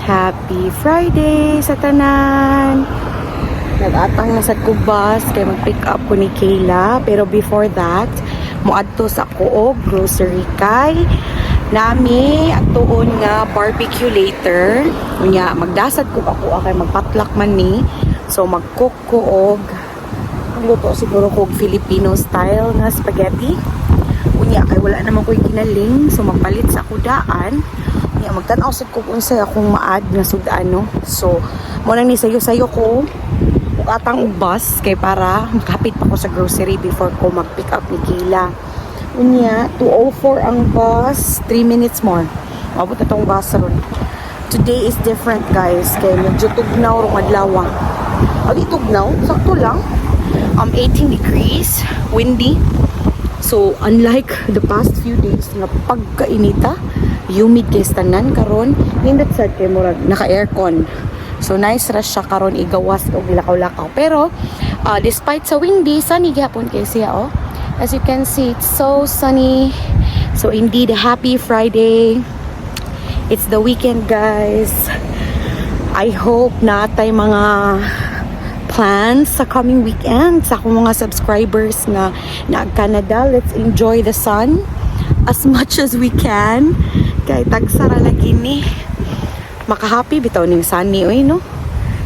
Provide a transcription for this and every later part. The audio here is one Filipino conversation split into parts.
Happy Friday sa tanan! Nag-atang na sa kubas kay mag-pick up ko ni Kayla. Pero before that, muadto sa kuog grocery kay nami at tuon nga barbecue later. Unya, magdasad ko ako kay magpatlak man ni. So mag-cook ko og luto siguro kog Filipino style nga spaghetti. Unya, kay wala naman ko ginaling. So magpalit sa kudaan. Unya, magtanaw sa kung unsay akong maad nga sudaan no. So, mo nang ni sayo-sayo ko atang ubas kay para makapit pa ko sa grocery before ko mag-pick up ni Kayla. Unya, 2.04 ang bus, 3 minutes more. Mabot na tong bus ron. Today is different guys, kay medyo tugnaw rong adlaw. Agi tugnaw, sakto lang. Um, 18 degrees, windy. So, unlike the past few days nga pagkainita, humid kay tanan karon, nindot sad kay murag naka-aircon. So nice ra siya karon igawas og lakaw-lakaw. Pero uh, despite sa windy, sunny gyapon kay siya oh. As you can see, it's so sunny. So indeed, happy Friday. It's the weekend, guys. I hope na tay mga plans sa coming weekend sa akong mga subscribers nga na Canada. Let's enjoy the sun as much as we can. Kay tagsara lagi ni makahappy bitaw ning sunny oy no?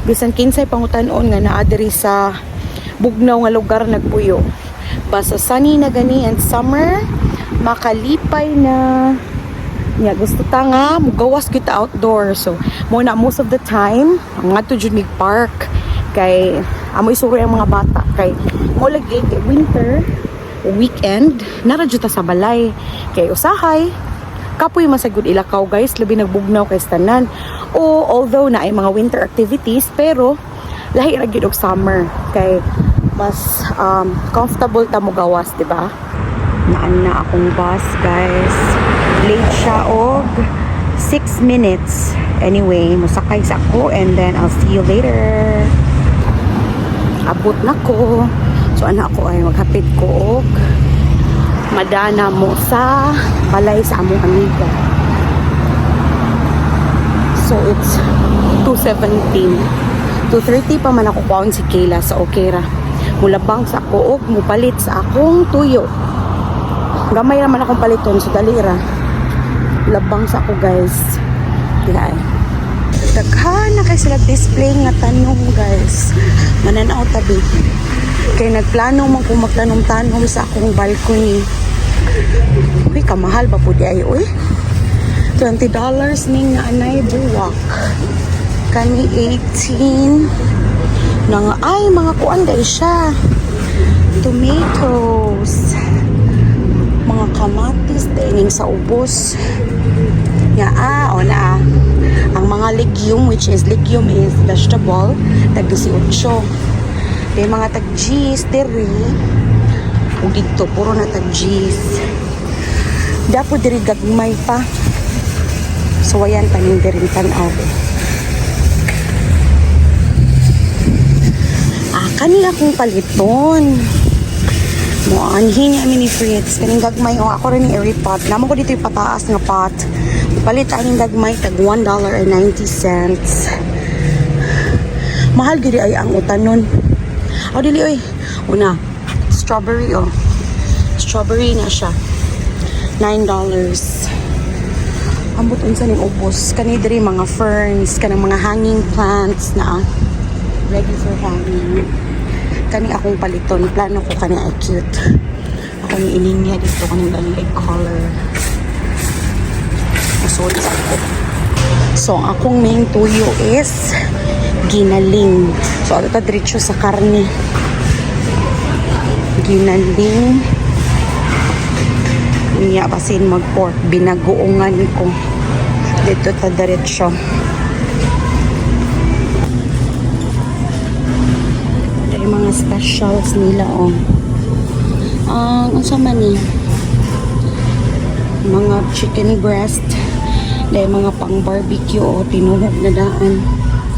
Bisan kinsay pangutanon nga naa diri sa bugnaw nga lugar nagpuyo. Basta sunny na gani and summer makalipay na. Nya gusto ta nga mugawas kita outdoor. So mo na most of the time ngadto jud mig park. Kay amo isuro ang mga bata. Kay mo lagi winter weekend nara ta sa balay. Kay usahay kapoy masagod ilakaw guys labi nagbugnaw kay tanan o although na ay mga winter activities pero lahi ra gyud og summer. Kay mas um, comfortable ta mo gawas di ba? Naan na akong bus guys. Late siya og 6 minutes. Anyway musakay sa ako and then I'll see you later. Abot na ko. So ana ako ay maghapit ko og madana mo sa balay sa among amiga. So it's 2.17. 2.30 pa man ako kuwaon si Kayla sa Okera. Mulabang sa kuog, mupalit sa akong tuyo. Gamay naman akong paliton sa dalira. Labang sa ako guys. Dihay. Daghan na kay sila display nga tanong guys. Mananaw tabi. Kay nagplano man kung magtanom-tanom sa akong balcony. Uy, kamahal ba po di ay, uy? $20 ning naanay buwak. Kani 18. Nang ay, mga kuan dahil siya. Tomatoes. Mga kamatis dahil sa ubos. Ya, ah, o na legume, which is legume is vegetable, tag 18. Kaya mga tag-G's, diri. O dito, puro na tag-G's. Dapo diri gagmay pa. So, ayan, tanin diri tanaw. Ah, kani akong paliton. Mo anhin niya mini Fritz. Kaning gagmay o ako rin ni Airy pot. Namo ko dito yung pataas nga pot. Palit ang gagmay tag $1.90. Mahal giri ay ang utanon. O dili oy. Una, strawberry oh. Strawberry na siya. $9. Ambot unsa ning ubos. Kani diri mga ferns, kanang mga hanging plants na ready for hanging. Kani akong paliton. Plano ko kani ay cute. Ako ni ininya dito kanang color. Sa ako. So, akong main tuyo is ginaling. So, ato ta diretso sa karne. Ginaling. Niya basin mag-pork. Binagoongan ko. Dito ta diretso. Ito yung mga specials nila, oh. Ang, uh, man ni? Mga chicken breast. Dahil mga pang barbecue o tinuhog na daan.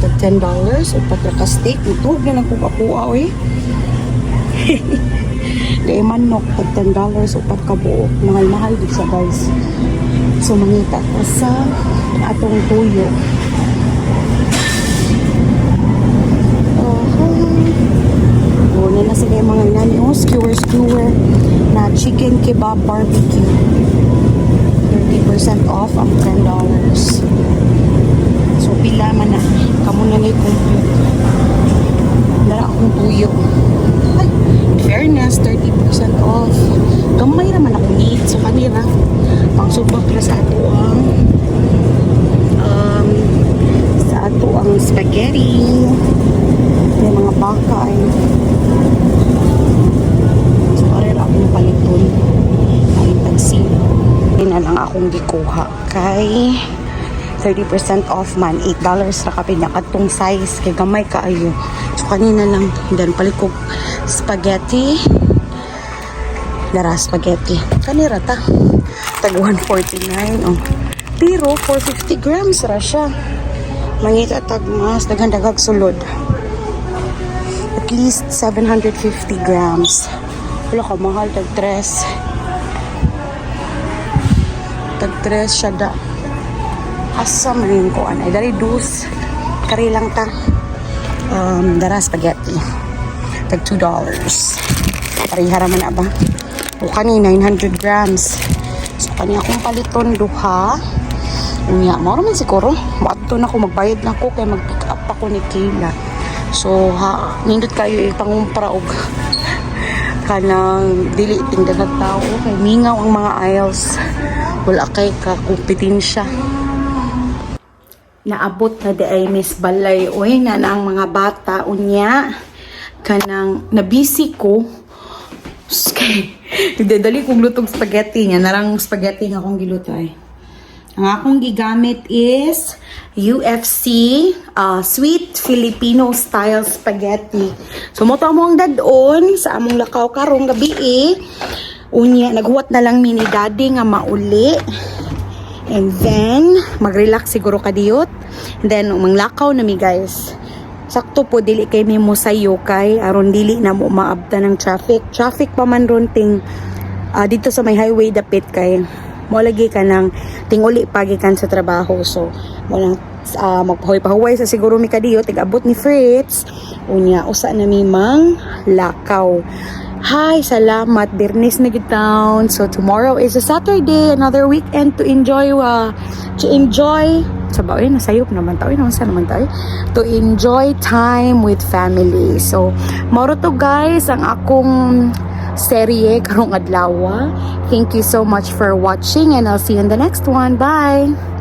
Tag $10 o patraka steak. Ituhog na lang kung kakuha oh, eh. Dahil manok, tag $10 o pagkabuok. Mahal-mahal din siya guys. So mangita ko sa atong tuyo. na na sila yung mga inani. Oh, skewer, skewer na chicken kebab barbecue. 30% off ang $10. So, pila man na. Kamu na na compute. Dara akong tuyo. Ay, in fairness, 30% off. Gamay naman ako need sa kanira. Pang subak na sa ato ang um, sa ato ang spaghetti. May mga baka ay so, pareho akong paliton. Palitan sino. Yun na lang akong gikuha kay 30% off man. $8 ra kapin niya katong size kay gamay kaayo. So kanina lang then palit ko spaghetti. Dara spaghetti. Kanira ta. Tag 149 oh. Pero 450 grams ra siya. Mangita tag mas daghan dagag sulod. At least 750 grams. Wala ka mahal tag 3. 3 siya da. Asa man yung kuan ay dari dus. Kari lang ta. Um, dara spaghetti. Tag 2 dollars. Parihara man na ba? O kani 900 grams. So kani akong paliton duha. Unya, mo man siguro. Maadto na ko magbayad na ko kay mag-pick up ako ni Kayla. So ha, nindot kayo ipangumpra og kanang dili ting daghang tao kay mingaw ang mga aisles. Wala kay kakumpetensya. Naabot na di ay Miss Balay. Oy na ang mga bata. Unya kanang nabisi ko. Kay nagdadali kong lutong spaghetti nga. Narang spaghetti nga akong giluto ay. Ang akong gigamit is UFC uh, sweet Filipino style spaghetti. So mo ang dadon sa among lakaw karong gabi eh. Unya naghuwat na lang mini daddy nga mauli And then, mag-relax siguro ka diyot. And then, manglakaw na mi guys. Sakto po, dili kay mi mo sayo kay aron dili na mo maabta ng traffic. Traffic pa man ron ting ah, dito sa may highway dapit kay mo lagi ka ng tinguli pagikan sa trabaho. So, mo lang uh, magpahuy-pahuway sa siguro mi kadiyo tig-abot ni Fritz. Unya, usa na mi mang lakaw. Hi, salamat. Birnis na town. So tomorrow is a Saturday, another weekend to enjoy uh, to enjoy sa baoy na sayop naman tao naman sa naman tayo to enjoy time with family. So moro to guys ang akong serye karong adlaw. Thank you so much for watching and I'll see you in the next one. Bye.